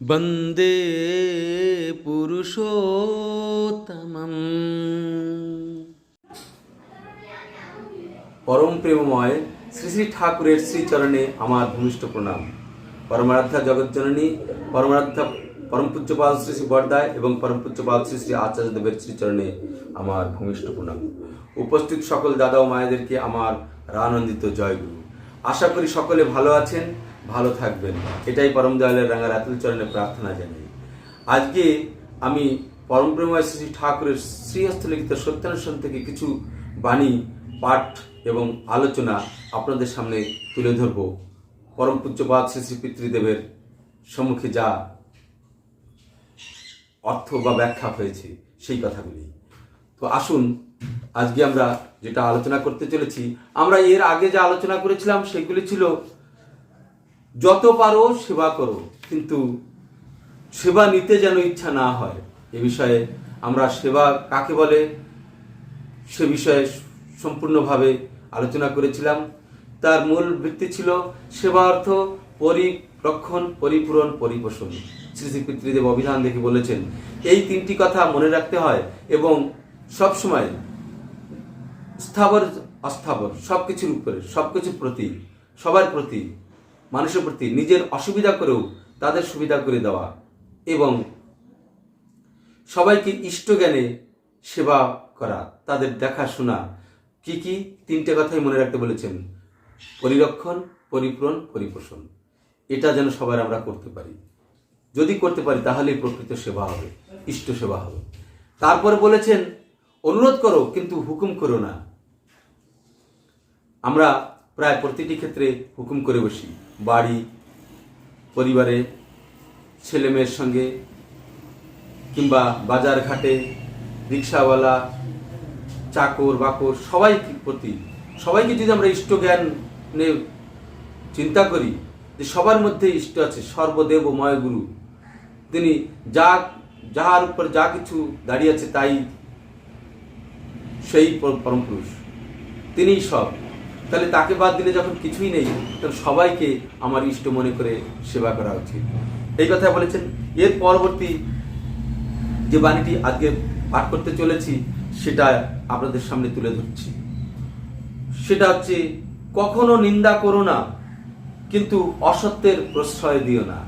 বন্দে পুরুষোত্তমম। পরম প্রেমময় শ্রী শ্রী ঠাকুরের শ্রীচরণে আমার ভূমিষ্ঠ প্রণাম। পরমারাধ্যা জগৎজননী পরমারাধ্যা পরম পূজ্যপাল শ্রী শ্রী বরদায় এবং পরম পূজ্যপাল শ্রী শ্রী আচার্যদেবের শ্রীচরণে আমার ভূমিষ্ঠ প্রণাম। উপস্থিত সকল দাদা ও মায়েদেরকে আমার রানন্দিত জয়গুরু। আশা করি সকলে ভালো আছেন। ভালো থাকবেন। এটাই পরম দয়ালের রাঙা রাতুল চরণে প্রার্থনা জানাই। আজকে আমি পরম প্রেমময় শ্রী ঠাকুরের শ্রীহস্তলিখিত সত্যানুষ্ঠান থেকে কিছু বাণী, পাঠ এবং আলোচনা আপনাদের সামনে তুলে ধরব। পরম পূজ্যপাদ শ্রী শ্রী পিতৃদেবের সম্মুখে যা অর্থ বা ব্যাখ্যা হয়েছে, সেই কথাগুলি। তো আসুন, আজকে আমরা যেটা আলোচনা করতে চলেছি, আমরা এর আগে যা আলোচনা করেছিলাম, সেগুলি ছিল যত পারো সেবা করো, কিন্তু সেবা নিতে যেন ইচ্ছা না হয়, এ বিষয়ে আমরা সেবা কাকে বলে, সে বিষয়ে সম্পূর্ণভাবে আলোচনা করেছিলাম। তার মূল ভিত্তি ছিল সেবা অর্থ পরিরক্ষণ, পরিপূরণ, পরিপোষণ। শ্রী শ্রী পিতৃদেব অভিধান দেখে বলেছেন, এই তিনটি কথা মনে রাখতে হয় এবং সবসময় স্থাবর, অস্থাবর সব কিছুর উপরে সব কিছুর প্রতি, সবার প্রতি মানুষের প্রতি নিজের অসুবিধা করেও তাদের সুবিধা করে দেওয়া এবং সবাইকে ইষ্টজ্ঞানে সেবা করা, তাদের দেখাশোনা। কি কি? তিনটে কথাই মনে রাখতে বলেছেন। পরিরক্ষণ, পরিপূরণ, পরিপোষণ। এটা যেন সবার আমরা করতে পারি। যদি করতে পারি, তাহলেই প্রকৃত সেবা হবে, ইষ্ট সেবা হবে। তারপর বলেছেন, অনুরোধ করো, কিন্তু হুকুম করো না। আমরা প্রায় প্রতিটি ক্ষেত্রে হুকুম করে বসি। বাড়ি, পরিবারে, ছেলে মেয়ের সঙ্গে কিংবা বাজার ঘাটে, রিক্সাওয়ালা, চাকর, বাকর, সবাই প্রতি, সবাইকে যদি আমরা ইষ্ট জ্ঞান চিন্তা করি, যে সবার মধ্যে ইষ্ট আছে, সর্বদেব ময় গুরু, তিনি যা, যাহার উপর যা কিছু দাঁড়িয়ে আছে তাই সেই পর- পরম পুরুষ, তিনিই সব। তাহলে তাকে বাদ দিলে যখন কিছুই নেই তখন সবাইকে আমার ইষ্ট মনে করে সেবা করা উচিত। এই কথা বলেছেন। এর পরবর্তী যে বাণীটি আজকে পাঠ করতে চলেছি, সেটা আপনাদের সামনে তুলে ধরছি। সেটা হচ্ছে, কখনো নিন্দা করো না, কিন্তু অসত্যের প্রশ্রয় দিও না।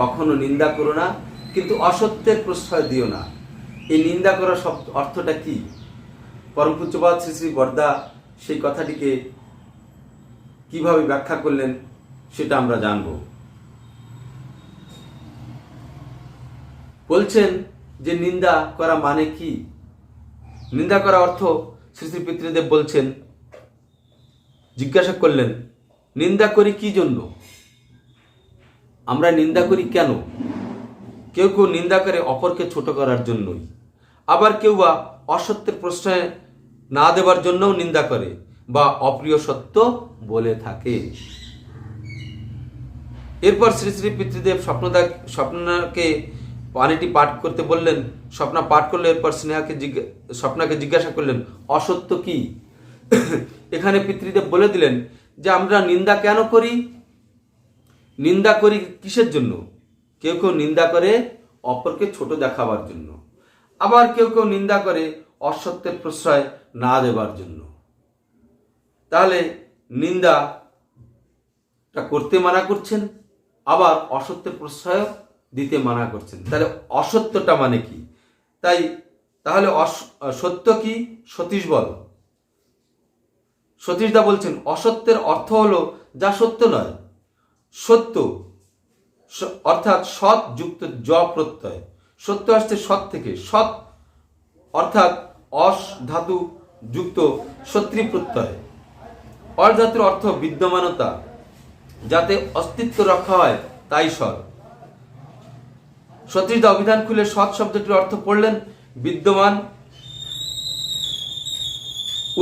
কখনো নিন্দা করো না, কিন্তু অসত্যের প্রশ্রয় দিও না। এই নিন্দা করার সব অর্থটা কি? পরম পূজ্যপাদ শ্রী শ্রী বর্দা সেই কথাটিকে কীভাবে ব্যাখ্যা করলেন সেটা আমরা জানব। বলছেন যে নিন্দা করা মানে কি? নিন্দা করা অর্থ শ্রী শ্রী পিতৃদেব বলছেন, জিজ্ঞাসা করলেন, নিন্দা করি কি জন্য? আমরা নিন্দা করি কেন? কেউ কেউ নিন্দা করে অপরকে ছোট করার জন্যই। আবার কেউ বা অসত্যের প্রশ্রয় না দেবার জন্যও নিন্দা করে বা অপ্রিয় সত্য বলে থাকে। এরপর শ্রী শ্রী পিতৃদেব স্বপ্নদা স্বপ্নাকে বাণীটি পাঠ করতে বললেন, স্বপ্না পাঠ করলে এরপর স্নেহাকে জিজ্ঞা- স্বপ্নাকে জিজ্ঞাসা করলেন, অসত্য কি? এখানে পিতৃদেব বলে দিলেন যে, আমরা নিন্দা কেন করি? নিন্দা করি কিসের জন্য? কেউ কেউ নিন্দা করে অপরকে ছোট দেখাবার জন্য। আবার কেউ কেউ নিন্দা করে অসত্যের প্রশ্রয় না দেবার জন্য। তাহলে নিন্দাটা করতে মানা করছেন, আবার অসত্যের প্রশ্রয় দিতে মানা করছেন। তাহলে অসত্যটা মানে কি? তাই তাহলে সত্য কি? সতীশ বল। সতীশদা বলছেন, অসত্যের অর্থ হলো যা সত্য নয়। সত্য অর্থাৎ সৎ যুক্ত জ প্রত্যয়। সত্য আসছে সৎ থেকে। সৎ অর্থাৎ অস ধাতু যুক্ত সত্রী প্রত্যয়। অর ধাতুর অর্থ বিদ্যমানতা, যাতে অস্তিত্ব রক্ষা হয় তাই সৎ সতীশদা অভিধান খুলে সৎ শব্দটির অর্থ পড়লেন বিদ্যমান,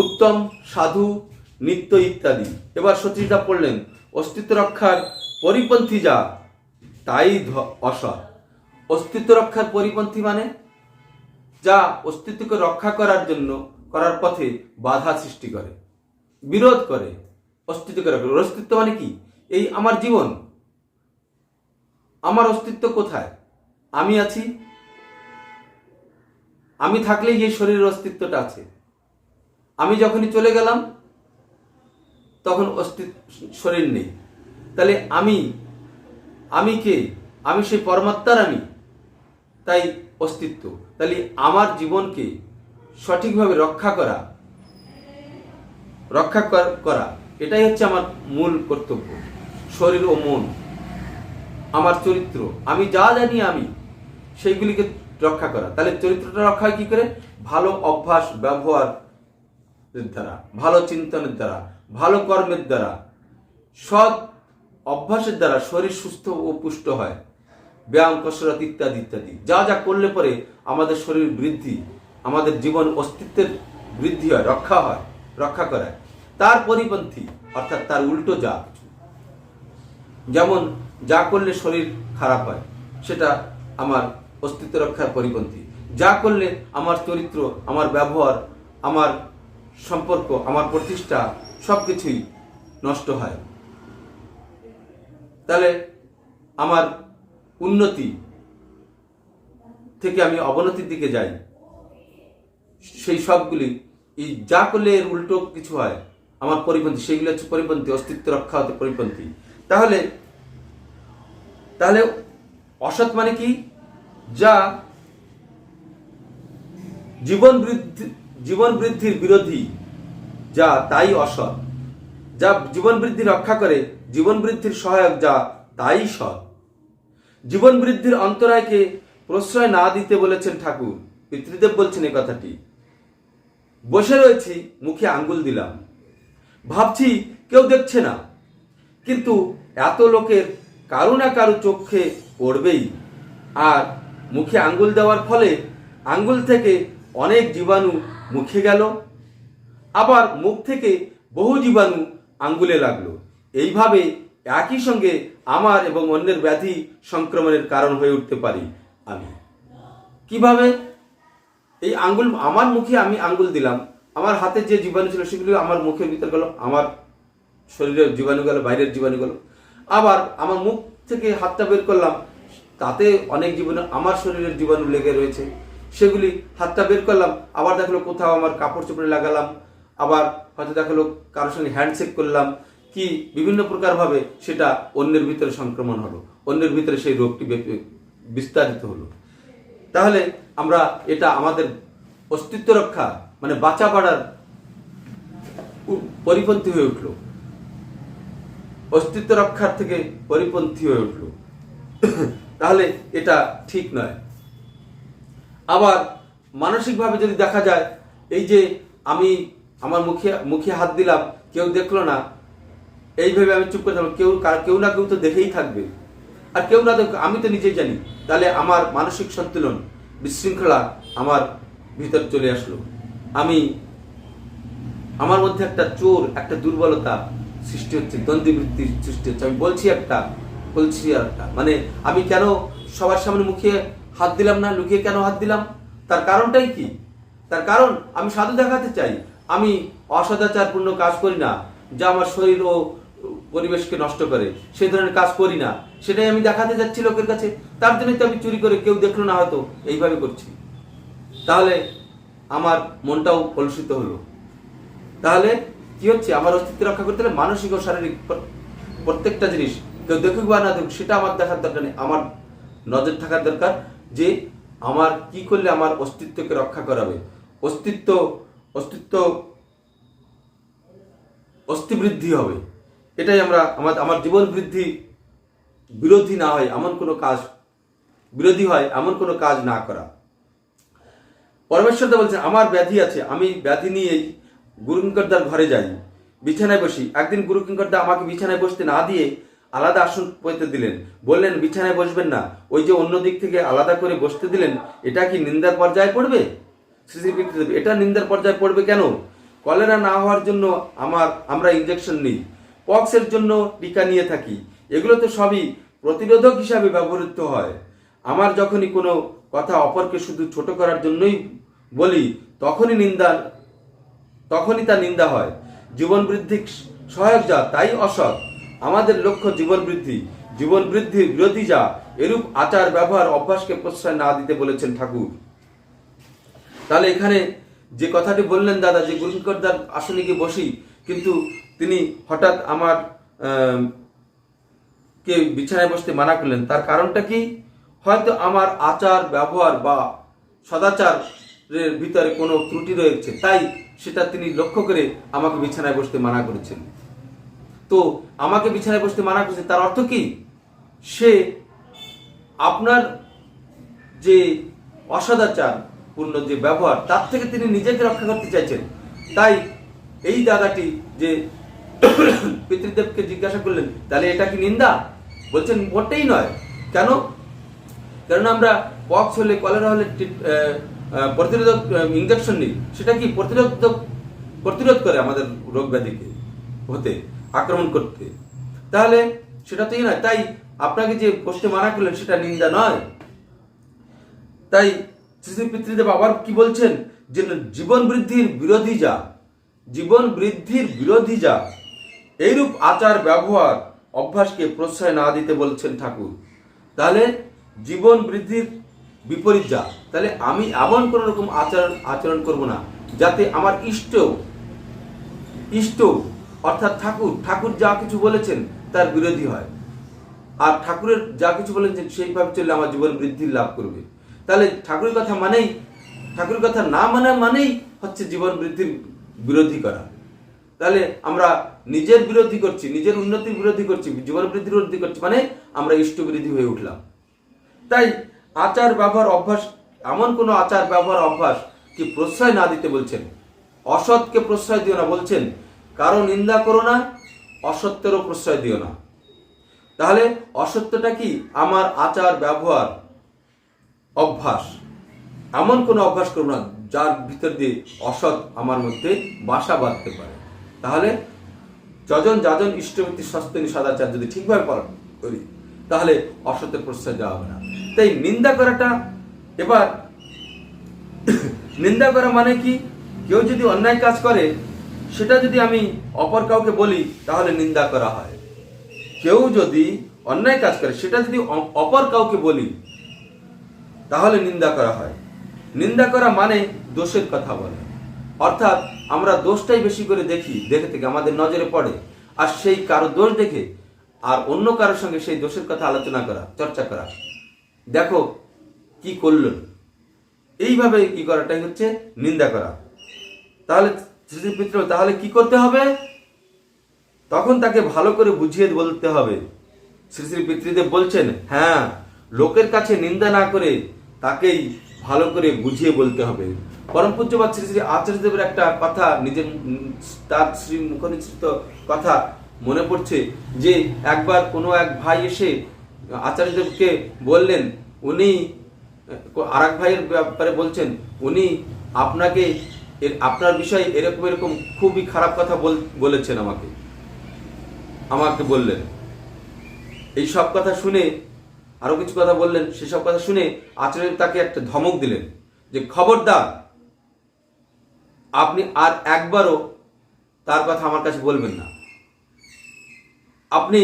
উত্তম, সাধু, নিত্য ইত্যাদি। এবার সতীশদা পড়লেন অস্তিত্ব রক্ষার পরিপন্থী যা, তাই অসৎ। অস্তিত্ব রক্ষার পরিপন্থী মানে যা অস্তিত্বকে রক্ষা করার জন্য করার পথে বাধা সৃষ্টি করে, বিরোধ করে, অস্তিত্বকে রক্ষা করে। অস্তিত্ব মানে কি? এই আমার জীবন, আমার অস্তিত্ব কোথায়? আমি আছি, আমি থাকলেই এই শরীরের অস্তিত্বটা আছে। আমি যখনই চলে গেলাম, তখন অস্তিত্ব, শরীর নেই। তাহলে আমি আমি কে? আমি সেই পরমাত্মার আমি। তাই অস্তিত্ব। তাহলে আমার জীবনকে সঠিকভাবে রক্ষা করা। রক্ষা কর- এটাই হচ্ছে আমার মূল কর্তব্য। শরীর ও মন। আমার চরিত্র। আমি যা জানি আমি, সেইগুলিকে রক্ষা করা। তাহলে চরিত্রটা রক্ষা হয় কি করে? ভালো অভ্যাস, ব্যবহার দ্বারা, ভালো চিন্তনের দ্বারা, ভালো কর্মের দ্বারা। সৎ অভ্যাসের দ্বারা শরীর সুস্থ ও পুষ্ট হয়। ব্যায়াম, কসরত ইত্যাদি ইত্যাদি। যা যা করলে পরে আমাদের শরীর বৃদ্ধি। আমাদের জীবন অস্তিত্বের বৃদ্ধি হয়, রক্ষা হয়, রক্ষা করায়। তার পরিপন্থী, অর্থাৎ তার উল্টো যা যেমন যা করলে শরীর খারাপ হয়, সেটা আমার অস্তিত্ব রক্ষার পরিপন্থী। যা করলে আমার চরিত্র, আমার ব্যবহার, আমার সম্পর্ক, আমার প্রতিষ্ঠা সব কিছুই নষ্ট হয়। তাহলে আমার উন্নতি থেকে আমি অবনতির দিকে যাই। সেই সবগুলি, এই যা করলে এর উল্টো কিছু হয়, আমার পরিপন্থী সেগুলো হচ্ছে পরিপন্থী, অস্তিত্ব রক্ষা হতে পরিপন্থী। তাহলে তাহলে অসৎ মানে কি? যা জীবন বৃদ্ধি, জীবন বৃদ্ধির বিরোধী, যা তাই অসৎ। যা জীবন বৃদ্ধি রক্ষা করে, জীবন বৃদ্ধির সহায়ক, যা তাই সৎ। জীবন বৃদ্ধির অন্তরায়কে প্রশ্রয় না দিতে বলেছেন ঠাকুর। পিতৃদেব বলছেন এই কথাটি। বসে রয়েছি, মুখে আঙ্গুল দিলাম। ভাবছি কেউ দেখছে না। কিন্তু এত লোকের কারও না কারও চোখে পড়বেই। আর মুখে আঙ্গুল দেওয়ার ফলে আঙ্গুল থেকে অনেক জীবাণু মুখে গেল। আবার মুখ থেকে বহু জীবাণু আঙ্গুলে লাগল। এইভাবে একই সঙ্গে আমার এবং অন্যের ব্যাধি সংক্রমণের কারণ হয়ে উঠতে পারি আমি। কীভাবে? এই আঙ্গুল আমার মুখে আমি আঙ্গুল দিলাম। আমার হাতে যে জীবাণু ছিল সেগুলো আমার মুখের ভিতর গেল, আমার শরীরের জীবাণু গেল, বাইরের জীবাণু গেল। আবার আমার মুখ থেকে হাতটা বের করলাম, তাতে অনেক জীবাণু আমার শরীরের জীবাণু লেগে রয়েছে। সেগুলি হাতটা বের করলাম, আবার দেখল কোথাও আমার কাপড় চোপড়ে লাগালাম, আবার হয়তো দেখাল কারোর সঙ্গে হ্যান্ডশেক করলাম কি বিভিন্ন প্রকারভাবে সেটা অন্যের ভিতরে সংক্রমণ হলো, অন্যের ভিতরে সেই রোগটি বিস্তারিত হলো। তাহলে আমরা এটা আমাদের অস্তিত্ব রক্ষা মানে বাঁচা বাড়ার উ- পরিপন্থী হয়ে উঠল। অস্তিত্ব রক্ষার থেকে পরিপন্থী হয়ে উঠল। তাহলে এটা ঠিক নয়। আবার মানসিকভাবে যদি দেখা যায়, এই যে আমি আমার মুখে মুখে হাত দিলাম, কেউ দেখল না এইভাবে আমি চুপ করে থাকলাম, কেউ কেউ না কেউ তো দেখেই থাকবে। আর কেউ না দেখ আমি তো নিজেই জানি। তাহলে আমার মানসিক সন্তুলন বিশৃঙ্খলা আমার ভিতর চলে আসলো। আমি, আমার মধ্যে একটা চোর, একটা দুর্বলতা সৃষ্টি হচ্ছে, দ্বন্দ্ববৃত্তির সৃষ্টি হচ্ছে। আমি বলছি একটা বলছি একটা। মানে আমি কেন সবার সামনে মুখে হাত দিলাম না, লুকিয়ে কেন হাত দিলাম? তার কারণটাই কি? তার কারণ আমি সাধু দেখাতে চাই। আমি অসদাচারপূর্ণ কাজ করি না। যা আমার শরীর ও পরিবেশকে নষ্ট করে, সেই ধরনের কাজ করি না। সেটাই আমি দেখাতে যাচ্ছি লোকের কাছে। তার জন্যই তো আমি চুরি করে কেউ দেখল না হয়তো। এইভাবে করছি। তাহলে আমার মনটাও কলুষিত হলো। তাহলে কি হচ্ছে? আমার অস্তিত্ব রক্ষা করতে হলে মানসিক ও শারীরিক প্রত্যেকটা জিনিস কেউ দেখুক বা না দেখুক, সেটা আমার দেখার দরকার নেই। আমার নজর থাকার দরকার যে আমার কি করলে আমার অস্তিত্বকে রক্ষা করাবে। অস্তিত্ব অস্তিত্ব অস্থিবৃদ্ধি হবে। এটাই আমরা আমার আমার জীবন বৃদ্ধি বিরোধী না হয়, এমন কোনো কাজ, বিরোধী হয়, এমন কোনো কাজ না করা। পরমেশ্বর বলছেন, আমার ব্যাধি আছে, আমি ব্যাধি নিয়েই গুরুকিঙ্করদার ঘরে যাই, বিছানায় বসি। একদিন গুরুকিঙ্করদা আমাকে বিছানায় বসতে না দিয়ে আলাদা আসন পেতে দিলেন। বললেন, বিছানায় বসবেন না, ওই যে অন্য দিক থেকে আলাদা করে বসতে দিলেন, এটা কি নিন্দার পর্যায়ে পড়বে? এটা নিন্দার পর্যায়ে পড়বে কেন? কলেরা না হওয়ার জন্য আমার আমরা ইঞ্জেকশন নিই। পক্সের জন্য টিকা নিয়ে থাকি। এগুলো তো সবই প্রতিরোধক হিসাবে ব্যবহৃত হয়। আমার যখনই কোনো কথা অপরকে শুধু ছোট করার জন্যই বলি, তখনই নিন্দা, তখনই তা নিন্দা হয়। জীবন বৃদ্ধি সহায়ক যা, তাই অসৎ। আমাদের লক্ষ্য জীবন বৃদ্ধি জীবন বৃদ্ধির বিরোধী যা, এরূপ আচার ব্যবহার অভ্যাসকে প্রশ্রয় না দিতে বলেছেন ঠাকুর। তাহলে এখানে যে কথাটি বললেন দাদা, যে গুরুঙ্করদার আসনে গিয়ে বসি, কিন্তু তিনি হঠাৎ আমার কে বিছানায় বসতে মানা করলেন। তার কারণটা কি? হয়তো আমার আচার, ব্যবহার বা সদাচারের ভিতরে কোনো ত্রুটি রয়েছে। তাই সেটা তিনি লক্ষ্য করে আমাকে বিছানায় বসতে মানা করেছেন। তো আমাকে বিছানায় বসতে মানা করেছে তার অর্থ কি? সে আপনার যে অসদাচার, পূর্ণ যে ব্যবহার, তার থেকে তিনি নিজেকে রক্ষা করতে চাইছেন। তাই এই দাদাটি যে পিতৃদেবকে জিজ্ঞাসা করলেন, তাহলে এটা কি নিন্দা? বলছেন, মোটেই নয়। কেন? কারণ আমরা পক্স হলে, কলেরা হলে প্রতিরোধক ইঞ্জেকশন নিই। সেটা কি প্রতিরোধক, প্রতিরোধ করে আমাদের রোগ ব্যাধিকে হতে, আক্রমণ করতে? তাহলে সেটা তো নয়। তাই আপনাকে যে বসতে মানা করলেন, সেটা নিন্দা নয়। তাই শ্রী পিতৃদেব আবার কি বলছেন? যে জীবন বৃদ্ধির বিরোধী যা, জীবন বৃদ্ধির বিরোধী যা এইরূপ আচার ব্যবহার অভ্যাসকে প্রশ্রয় না দিতে বলছেন ঠাকুর। তাহলে জীবন বৃদ্ধির বিপরীত যা। তাহলে আমি এমন কোন রকম আচরণ আচরণ করব না, যাতে আমার ইষ্ট ইষ্ট, অর্থাৎ ঠাকুর ঠাকুর যা কিছু বলেছেন তার বিরোধী হয়। আর ঠাকুরের যা কিছু বলেছেন সেইভাবে চললে আমার জীবন বৃদ্ধির লাভ করবে। তাহলে ঠাকুরের কথা মানেই, ঠাকুরের কথা না মানা মানেই হচ্ছে জীবন বৃদ্ধির বিরোধী করা। তাহলে আমরা নিজের বিরোধী করছি, নিজের উন্নতির বিরোধী করছি, জীবন বৃদ্ধির বিরোধী করছি মানে আমরা ইষ্ট বিরোধী হয়ে উঠলাম। তাই আচার ব্যবহার অভ্যাস, এমন কোনো আচার ব্যবহার অভ্যাস কি প্রশ্রয় না দিতে বলছেন? অসৎকে প্রশ্রয় দিও না বলছেন? কারও নিন্দা করো না, অসত্যেরও প্রশ্রয় দিও না। তাহলে অসত্যটা কি? আমার আচার ব্যবহার অভ্যাস। এমন কোনো অভ্যাস করব না, যার ভিতর দিয়ে অসৎ আমার মধ্যে বাসা বাঁধতে পারে। তাহলে যজন যাজন ইষ্টমিত্র সস্তনী সদাচার যদি ঠিকভাবে পালন করি, তাহলে অসত্যের প্রশ্রয় দেওয়া হবে না। তাই নিন্দা করাটা এবার নিন্দা করা মানে কি? কেউ যদি অন্যায় কাজ করে, সেটা যদি আমি অপর কাউকে বলি, তাহলে নিন্দা করা হয়। কেউ যদি অন্যায় কাজ করে, সেটা যদি অপর কাউকে বলি, তাহলে নিন্দা করা হয়। নিন্দা করা মানে দোষের কথা বলে। অর্থাৎ আমরা দোষটাই বেশি করে দেখি, দেখে থেকে আমাদের নজরে পড়ে। আর সেই কারও দোষ দেখে আর অন্য কারোর সঙ্গে সেই দোষের কথা আলোচনা করা, চর্চা করা। দেখো কি করলেন এইভাবে কি করাটাই হচ্ছে নিন্দা করা। তাহলে শ্রীপিত্র তাহলে কি করতে হবে? তখন তাকে ভালো করে বুঝিয়ে বলতে হবে। শ্রী শ্রী পিতৃদেব বলছেন হ্যাঁ লোকের কাছে নিন্দা না করে তাকেই ভালো করে বুঝিয়ে বলতে হবে। পরম পূজ্যবাদ শ্রী শ্রী আচার্যদেবের একটা কথা, নিজের তার শ্রী মুখনিসৃত কথা মনে পড়ছে যে, একবার কোনো এক ভাই এসে আচার্যদেবকে বললেন, উনি আর এক ভাইয়ের ব্যাপারে বলছেন, উনি আপনাকে এর- আপনার বিষয়ে এরকম এরকম খুবই খারাপ কথা বল- বলেছেন আমাকে। আমাকে বললেন। এই সব কথা শুনে আরও কিছু কথা বললেন, সেসব কথা শুনে আচার্য তাকে একটা ধমক দিলেন যে, খবরদার, আপনি আর একবারও তার কথা আমার কাছে বলবেন না। আপনি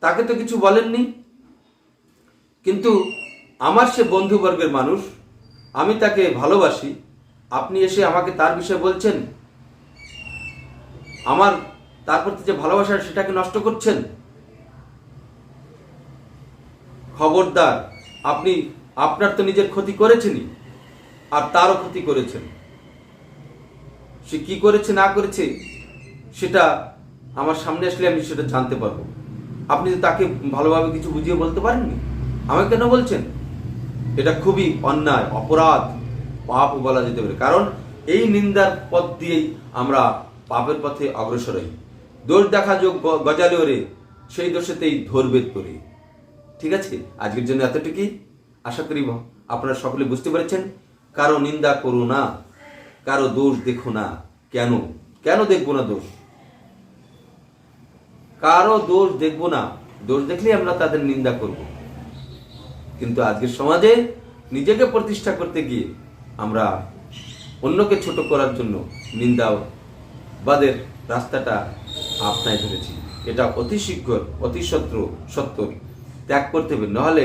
তাকে তো কিছু বলেননি। কিন্তু আমার সে বন্ধুবর্গের মানুষ, আমি তাকে ভালোবাসি। আপনি এসে আমাকে তার বিষয়ে বলছেন? আমার তার প্রতি যে ভালোবাসা, সেটাকে নষ্ট করছেন? খবরদার, আপনি, আপনার তো নিজের ক্ষতি করেছেনই, আর তারও ক্ষতি করেছেন। সে কি করেছে, না করেছে, সেটা আমার সামনে আসলে আমি সেটা জানতে পারব। আপনি তো তাকে ভালোভাবে কিছু বুঝিয়ে বলতে পারেননি? আমাকে কেন বলছেন? এটা খুবই অন্যায়, অপরাধ, পাপ বলা যেতে পারে। কারণ এই নিন্দার পথ দিয়েই আমরা পাপের পথে অগ্রসর হই। দোষ দেখা যোগ গজালে ওরে সেই দোষেতেই ধরবেদ করি। ঠিক আছে? আজকের জন্য এতটুকুই। আশা করি আপনারা সকলে বুঝতে পেরেছেন। কারও নিন্দা করো না, কারও দোষ দেখো না। কেন? কেন দেখব না দোষ? কারও দোষ দেখব না। দোষ দেখলেই আমরা তাদের নিন্দা করব। কিন্তু আজকের সমাজে নিজেকে প্রতিষ্ঠা করতে গিয়ে আমরা অন্যকে ছোট করার জন্য নিন্দা বাদের রাস্তাটা আপনায় ধরেছি। এটা অতি শীঘ্র, অতি সত্য সত্য ত্যাগ করতে হবে। নাহলে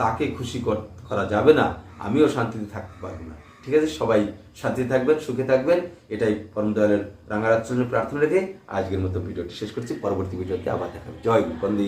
তাকে খুশি করা যাবে না। আমিও শান্তিতে থাকতে পারব না। ঠিক আছে? সবাই শান্তিতে থাকবেন, সুখে থাকবেন। এটাই পরম দয়ালের রাঙ্গারাজ প্রার্থনা রেখে আজকের মতো ভিডিওটি শেষ করছি। পরবর্তী ভিডিওতে আবার দেখাবে জয় গুরু বন্দে